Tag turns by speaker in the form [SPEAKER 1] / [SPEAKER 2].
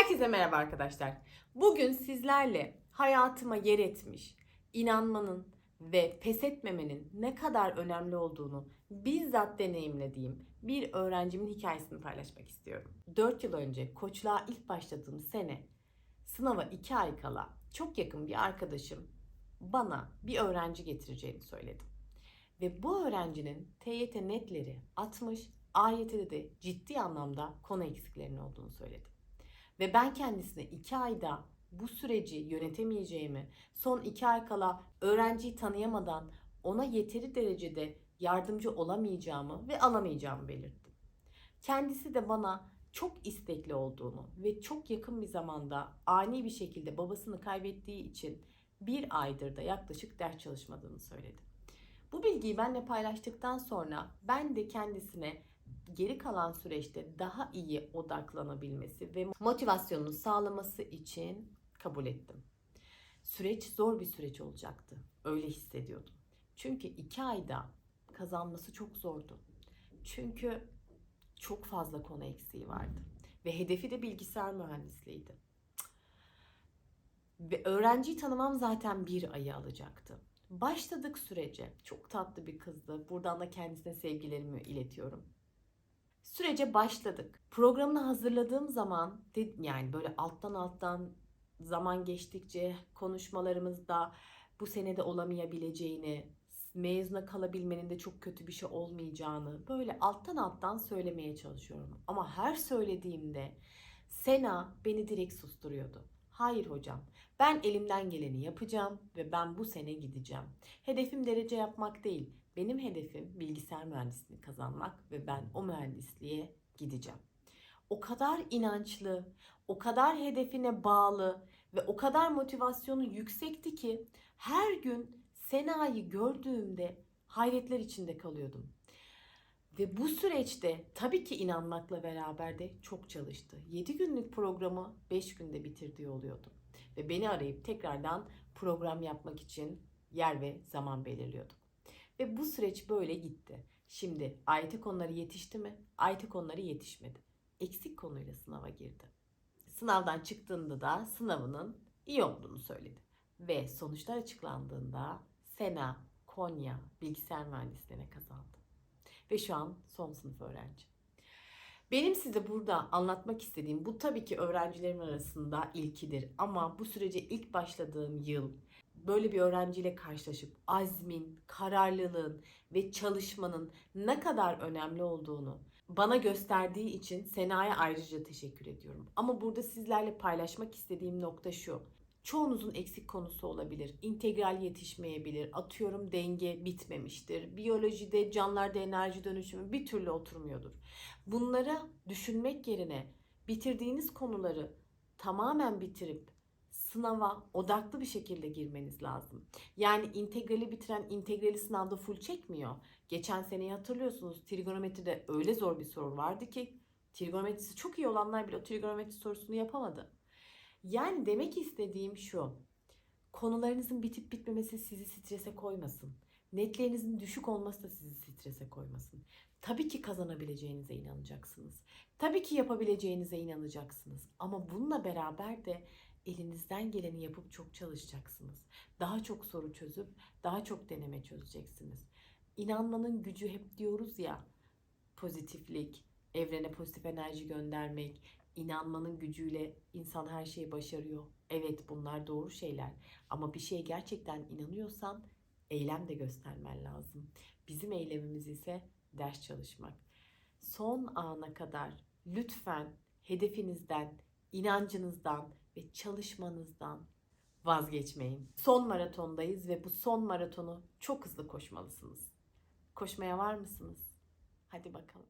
[SPEAKER 1] Herkese merhaba arkadaşlar. Bugün sizlerle hayatıma yer etmiş, inanmanın ve pes etmemenin ne kadar önemli olduğunu bizzat deneyimlediğim bir öğrencimin hikayesini paylaşmak istiyorum. 4 yıl önce koçluğa ilk başladığım sene sınava 2 ay kala çok yakın bir arkadaşım bana bir öğrenci getireceğini söyledi. Ve bu öğrencinin TYT netleri 60, AYT'de de ciddi anlamda konu eksiklerinin olduğunu söyledi. Ve ben kendisine iki ayda bu süreci yönetemeyeceğimi, son iki ay kala öğrenciyi tanıyamadan ona yeteri derecede yardımcı olamayacağımı ve alamayacağımı belirttim. Kendisi de bana çok istekli olduğunu ve çok yakın bir zamanda ani bir şekilde babasını kaybettiği için bir aydır da yaklaşık ders çalışmadığını söyledi. Bu bilgiyi benimle paylaştıktan sonra ben de kendisine geri kalan süreçte daha iyi odaklanabilmesi ve motivasyonunu sağlaması için kabul ettim. Süreç zor bir süreç olacaktı. Öyle hissediyordum. Çünkü iki ayda kazanması çok zordu. Çünkü çok fazla konu eksiği vardı. Ve hedefi de bilgisayar mühendisliğiydi. Ve öğrenciyi tanımam zaten bir ayı alacaktı. Başladık sürece. Çok tatlı bir kızdı. Buradan da kendisine sevgilerimi iletiyorum. Sürece başladık. Programını hazırladığım zaman yani böyle alttan alttan zaman geçtikçe konuşmalarımızda bu senede olamayabileceğini, mezuna kalabilmenin de çok kötü bir şey olmayacağını böyle alttan alttan söylemeye çalışıyorum. Ama her söylediğimde Sena beni direkt susturuyordu. Hayır hocam, ben elimden geleni yapacağım ve ben bu sene gideceğim. Hedefim derece yapmak değil. Benim hedefim bilgisayar mühendisliğini kazanmak ve ben o mühendisliğe gideceğim. O kadar inançlı, o kadar hedefine bağlı ve o kadar motivasyonu yüksekti ki her gün Sena'yı gördüğümde hayretler içinde kalıyordum. Ve bu süreçte tabii ki inanmakla beraber de çok çalıştı. 7 günlük programı 5 günde bitirdiği oluyordu. Ve beni arayıp tekrardan program yapmak için yer ve zaman belirliyordu. Ve bu süreç böyle gitti. Şimdi AYT konuları yetişti mi? AYT konuları yetişmedi. Eksik konuyla sınava girdi. Sınavdan çıktığında da sınavının iyi olduğunu söyledi. Ve sonuçlar açıklandığında Sena, Konya bilgisayar mühendisliğine kazandı. Ve şu an son sınıf öğrenci. Benim size burada anlatmak istediğim bu tabii ki öğrencilerimin arasında ilkidir. Ama bu sürece ilk başladığım yıl böyle bir öğrenciyle karşılaşıp azmin, kararlılığın ve çalışmanın ne kadar önemli olduğunu bana gösterdiği için Sena'ya ayrıca teşekkür ediyorum. Ama burada sizlerle paylaşmak istediğim nokta şu. Çoğunuzun eksik konusu olabilir. İntegral yetişmeyebilir. Atıyorum denge bitmemiştir. Biyolojide canlılarda enerji dönüşümü bir türlü oturmuyordur. Bunlara düşünmek yerine bitirdiğiniz konuları tamamen bitirip sınava odaklı bir şekilde girmeniz lazım. Yani integrali bitiren integrali sınavda full çekmiyor. Geçen seneyi hatırlıyorsunuz trigonometride öyle zor bir soru vardı ki trigonometrisi çok iyi olanlar bile o trigonometri sorusunu yapamadı. Yani demek istediğim şu. Konularınızın bitip bitmemesi sizi strese koymasın. Netlerinizin düşük olması da sizi strese koymasın. Tabii ki kazanabileceğinize inanacaksınız. Tabii ki yapabileceğinize inanacaksınız. Ama bununla beraber de elinizden geleni yapıp çok çalışacaksınız. Daha çok soru çözüp daha çok deneme çözeceksiniz. İnanmanın gücü hep diyoruz ya pozitiflik, evrene pozitif enerji göndermek, inanmanın gücüyle insan her şeyi başarıyor. Evet bunlar doğru şeyler ama bir şeye gerçekten inanıyorsan eylem de göstermen lazım. Bizim eylemimiz ise ders çalışmak. Son ana kadar lütfen hedefinizden, inancınızdan ve çalışmanızdan vazgeçmeyin. Son maratondayız ve bu son maratonu çok hızlı koşmalısınız. Koşmaya var mısınız? Hadi bakalım.